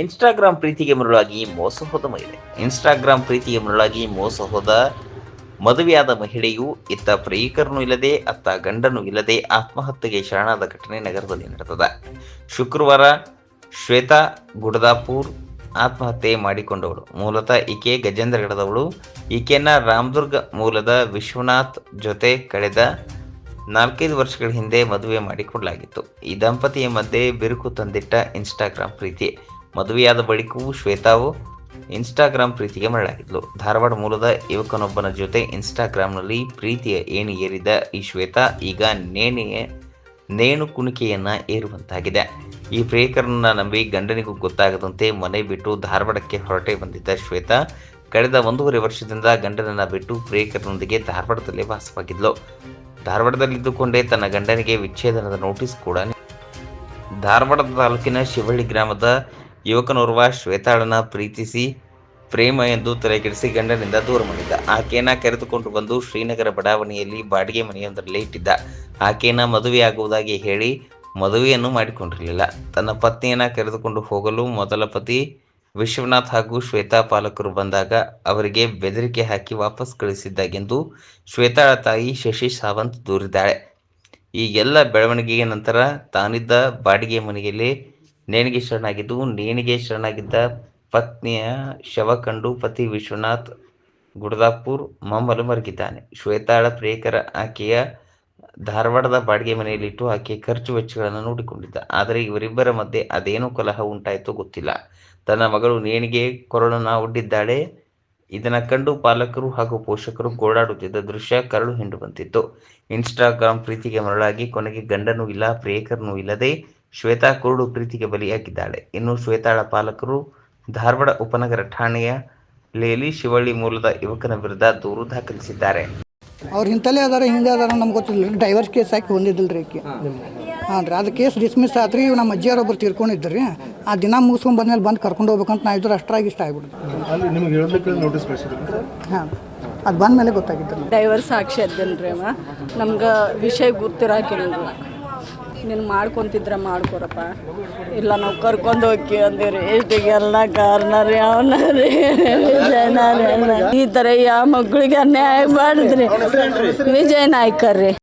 Instagram ಪ್ರೀತಿಗೆ ಮರುಳಾಗಿ ಮೋಸ ಹೋದ ಮಹಿಳೆ. ಇನ್ಸ್ಟಾಗ್ರಾಮ್ ಪ್ರೀತಿಗೆ ಮರುಳಾಗಿ ಮೋಸ ಹೋದ ಮದುವೆಯಾದ ಮಹಿಳೆಯು ಇತ್ತ ಪ್ರಿಯಕರನು ಇಲ್ಲದೆ, ಅತ್ತ ಗಂಡನು ಇಲ್ಲದೆ ಆತ್ಮಹತ್ಯೆಗೆ ಶರಣಾದ ಘಟನೆ ನಗರದಲ್ಲಿ ನಡೆದದ. ಶುಕ್ರವಾರ ಶ್ವೇತಾ ಗುಡದಾಪುರ್ ಆತ್ಮಹತ್ಯೆ ಮಾಡಿಕೊಂಡವಳು. ಮೂಲತಃ ಈಕೆ ಗಜೇಂದ್ರಗಡದವಳು. ಈಕೆಯನ್ನ ರಾಮದುರ್ಗ ಮೂಲದ ವಿಶ್ವನಾಥ್ ಜೊತೆ ಕಳೆದ ನಾಲ್ಕೈದು ವರ್ಷಗಳ ಹಿಂದೆ ಮದುವೆ ಮಾಡಿಕೊಡಲಾಗಿತ್ತು. ಈ ದಂಪತಿಯ ಮಧ್ಯೆ ಬಿರುಕು ತಂದಿಟ್ಟ ಇನ್ಸ್ಟಾಗ್ರಾಮ್ ಪ್ರೀತಿ. ಮದುವೆಯಾದ ಬಳಿಕವೂ ಶ್ವೇತಾವು ಇನ್ಸ್ಟಾಗ್ರಾಮ್ ಪ್ರೀತಿಗೆ ಮರಳಾಗಿದ್ಲು. ಧಾರವಾಡ ಮೂಲದ ಯುವಕನೊಬ್ಬನ ಜೊತೆ ಇನ್ಸ್ಟಾಗ್ರಾಮ್ನಲ್ಲಿ ಪ್ರೀತಿಯ ಏಣಿ ಏರಿದ ಈ ಶ್ವೇತಾ ಈಗ ನೇಣಿಯ, ನೇಣು ಕುಣಿಕೆಯನ್ನ ಏರುವಂತಾಗಿದೆ. ಈ ಪ್ರಿಯಕರನ್ನ ನಂಬಿ ಗಂಡನಿಗೂ ಗೊತ್ತಾಗದಂತೆ ಮನೆ ಬಿಟ್ಟು ಧಾರವಾಡಕ್ಕೆ ಹೊರಟೆ ಬಂದಿದ್ದ ಶ್ವೇತಾ ಕಳೆದ ಒಂದೂವರೆ ವರ್ಷದಿಂದ ಗಂಡನನ್ನ ಬಿಟ್ಟು ಪ್ರಿಯಕರನೊಂದಿಗೆ ಧಾರವಾಡದಲ್ಲೇ ವಾಸವಾಗಿದ್ಲು. ಧಾರವಾಡದಲ್ಲಿದ್ದುಕೊಂಡೇ ತನ್ನ ಗಂಡನಿಗೆ ವಿಚ್ಛೇದನದ ನೋಟಿಸ್ ಕೂಡ ಧಾರವಾಡದ ತಾಲೂಕಿನ ಶಿವಳ್ಳಿ ಗ್ರಾಮದ ಯುವಕನೋರ್ವ ಶ್ವೇತಾಳನ ಪ್ರೀತಿಸಿ ಪ್ರೇಮ ಎಂದು ತಲೆಕೆಡಿಸಿ ಗಂಡನಿಂದ ದೂರ ಮಾಡಿದ್ದ. ಆಕೆಯನ್ನ ಕರೆದುಕೊಂಡು ಬಂದು ಶ್ರೀನಗರ ಬಡಾವಣೆಯಲ್ಲಿ ಬಾಡಿಗೆ ಮನೆಯೊಂದರಲ್ಲಿ ಇಟ್ಟಿದ್ದ. ಆಕೆಯನ್ನ ಮದುವೆಯಾಗುವುದಾಗಿ ಹೇಳಿ ಮದುವೆಯನ್ನು ಮಾಡಿಕೊಂಡಿರಲಿಲ್ಲ. ತನ್ನ ಪತ್ನಿಯನ್ನ ಕರೆದುಕೊಂಡು ಹೋಗಲು ಮೊದಲ ಪತಿ ವಿಶ್ವನಾಥ್ ಹಾಗೂ ಶ್ವೇತಾ ಪಾಲಕರು ಬಂದಾಗ ಅವರಿಗೆ ಬೆದರಿಕೆ ಹಾಕಿ ವಾಪಸ್ ಕಳಿಸಿದ್ದಾಗೆಂದು ಶ್ವೇತಾಳ ತಾಯಿ ಶಶಿ ಸಾವಂತ್ ದೂರಿದ್ದಾಳೆ. ಈ ಎಲ್ಲ ಬೆಳವಣಿಗೆಯ ನಂತರ ತಾನಿದ್ದ ಬಾಡಿಗೆ ಮನೆಯಲ್ಲಿ ನೇಣಿಗೆ ಶರಣಾಗಿದ್ದು, ನೇಣಿಗೆ ಶರಣಾಗಿದ್ದ ಪತ್ನಿಯ ಶವ ಕಂಡು ಪತಿ ವಿಶ್ವನಾಥ್ ಗುಡದಾಪುರ್ ಮಮ್ಮಲು ಮರಗಿದ್ದಾನೆ. ಶ್ವೇತಾಳ ಪ್ರಿಯಕರ ಆಕೆಯ ಧಾರವಾಡದ ಬಾಡಿಗೆ ಮನೆಯಲ್ಲಿಟ್ಟು ಆಕೆಯ ಖರ್ಚು ವೆಚ್ಚಗಳನ್ನು ನೋಡಿಕೊಂಡಿದ್ದ. ಆದರೆ ಇವರಿಬ್ಬರ ಮಧ್ಯೆ ಅದೇನು ಕಲಹ ಉಂಟಾಯಿತೋ ಗೊತ್ತಿಲ್ಲ. ತನ್ನ ಮಗಳು ನೇಣಿಗೆ ಕೊರಳನ್ನು ಒಡ್ಡಿದ್ದಾಳೆ ಇದನ್ನ ಕಂಡು ಪಾಲಕರು ಹಾಗೂ ಪೋಷಕರು ಗೋಡಾಡುತ್ತಿದ್ದ ದೃಶ್ಯ ಕರಳು ಹಿಂಡು ಬಂತಿತ್ತು ಇನ್ಸ್ಟಾಗ್ರಾಮ್ ಪ್ರೀತಿಗೆ ಮರಳಾಗಿ ಕೊನೆಗೆ ಗಂಡನೂ ಇಲ್ಲ, ಪ್ರಿಯಕರನೂ ಇಲ್ಲದೆ ಶ್ವೇತಾ ಕುರುಡು ಪ್ರೀತಿಗೆ ಬಲಿಯಾಗಿದ್ದಾಳೆ. ಇನ್ನು ಶ್ವೇತಾಳ ಪಾಲಕರು ಧಾರವಾಡ ಉಪನಗರ ಠಾಣೆಯ ಲೇಲಿ ಶಿವಳ್ಳಿ ಮೂಲದ ಯುವಕನ ವಿರುದ್ಧ ದೂರು ದಾಖಲಿಸಿದ್ದಾರೆ. ಅವ್ರು ಇಂಥಲ್ಲೇ ಅದಾರ ಹಿಂದೆ ಅದಾರ ನಮ್ಗೆ ಗೊತ್ತಿಲ್ಲ. ರೀ ಡೈವರ್ಸ್ ಕೇಸ್ ಹಾಕಿ ಹೊಂದಿದ್ದಿಲ್ಲ ರೀ ಆಕೆ ಹಾಂ ರೀ ಅದು ಕೇಸ್ ಡಿಸ್ಮಿಸ್ ಆತ್ರಿ ಇವ್ ನಮ್ಮ ಅಜ್ಜಿಯವ್ರು ಒಬ್ಬರು ತೀರ್ಕೊಂಡಿದ್ರು ರೀ. ಆ ದಿನ ಮುಗಿಸ್ಕೊಂಡು ಬಂದ್ಮೇಲೆ ಬಂದು ಕರ್ಕೊಂಡು ಹೋಗ್ಬೇಕಂತ ನಾ ಇದ್ರು ಅಷ್ಟ್ರಾಗಿ ಇಷ್ಟ ಆಗ್ಬಿಡ್ತು. ಅಲ್ಲಿ ನಿಮಗೆ ಹೇಳಲಿಕ್ಕೆ ನೋಟಿಸ್ ಕಳಿಸಿದ್ರು ಹಾಂ ಅದು ಬಂದ ಮೇಲೆ ಗೊತ್ತಾಗಿತ್ತು ಡೈವರ್ಸ್ ಸಾಕ್ಷಿ ರೀ ಅವ? ನಮ್ಗೆ ವಿಷಯ ಗೊತ್ತಿರಾಕಿಲ್ಲ ನೀನು ಮಾಡ್ಕೊಂತಿದ್ರ ಮಾಡ್ಕೊರಪ್ಪ. ಇಲ್ಲ, ನಾವು ಕರ್ಕೊಂಡು ಹೋಗಿ ಅಂದಿರಿ ಇಷ್ಟಿಗೆಲ್ಲ ಕಾರಣ ರೀ ಅವನ ರೀ. ಈ ಥರ ಯಾವ ಮಕ್ಕಳಿಗೆ ಅನ್ಯಾಯ ಮಾಡಿದ್ರಿ? ವಿಜಯ್ ನಾಯ್ಕರ್ ರೀ